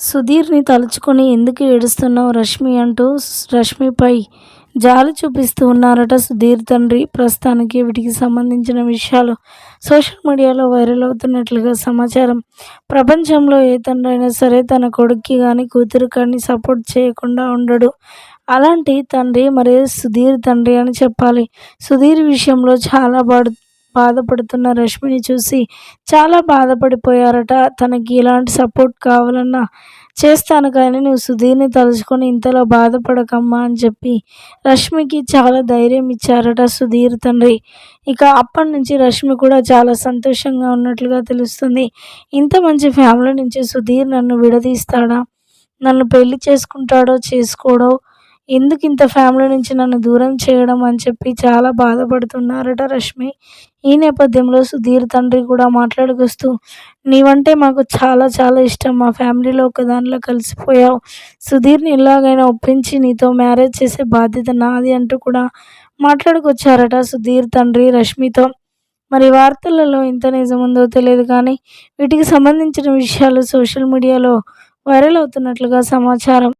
సుధీర్ని తలుచుకొని ఎందుకు ఏడుస్తున్నావు రష్మి అంటూ రష్మిపై జాలి చూపిస్తూ ఉన్నారట సుధీర్ తండ్రి. ప్రస్తుతానికి వీటికి సంబంధించిన విషయాలు సోషల్ మీడియాలో వైరల్ అవుతున్నట్లుగా సమాచారం. ప్రపంచంలో ఏ తండ్రి అయినా సరే తన కొడుక్కి కానీ కూతురు కానీ సపోర్ట్ చేయకుండా ఉండడు. అలాంటి తండ్రి మరి సుధీర్ తండ్రి అని చెప్పాలి. సుధీర్ విషయంలో చాలా బాడు బాధపడుతున్న రష్మిని చూసి చాలా బాధపడిపోయారట. తనకి ఇలాంటి సపోర్ట్ కావాలన్నా చేస్తాను కానీ నువ్వు సుధీర్ని తలుచుకొని ఇంతలో బాధపడకమ్మా అని చెప్పి రష్మికి చాలా ధైర్యం ఇచ్చారట సుధీర్ తండ్రి. ఇక అప్పటి నుంచి రష్మి కూడా చాలా సంతోషంగా ఉన్నట్లుగా తెలుస్తుంది. ఇంత మంచి ఫ్యామిలీ నుంచి సుధీర్ నన్ను విడదీస్తాడా? నన్ను పెళ్ళి చేసుకుంటాడో చేసుకోడో? ఎందుకు ఇంత ఫ్యామిలీ నుంచి నన్ను దూరం చేయడం అని చెప్పి చాలా బాధపడుతున్నారట రష్మి. ఈ నేపథ్యంలో సుధీర్ తండ్రి కూడా మాట్లాడుకొస్తూ నీవంటే మాకు చాలా చాలా ఇష్టం. మా ఫ్యామిలీలో ఒకదానిలో కలిసిపోయావు. సుధీర్ని ఎలాగైనా ఒప్పించి నీతో మ్యారేజ్ చేసే బాధ్యత నాది అంటూ కూడా మాట్లాడుకొచ్చారట సుధీర్ తండ్రి రష్మితో. మరి వార్తలలో ఎంత నిజముందో తెలియదు కానీ వీటికి సంబంధించిన విషయాలు సోషల్ మీడియాలో వైరల్ అవుతున్నట్లుగా సమాచారం.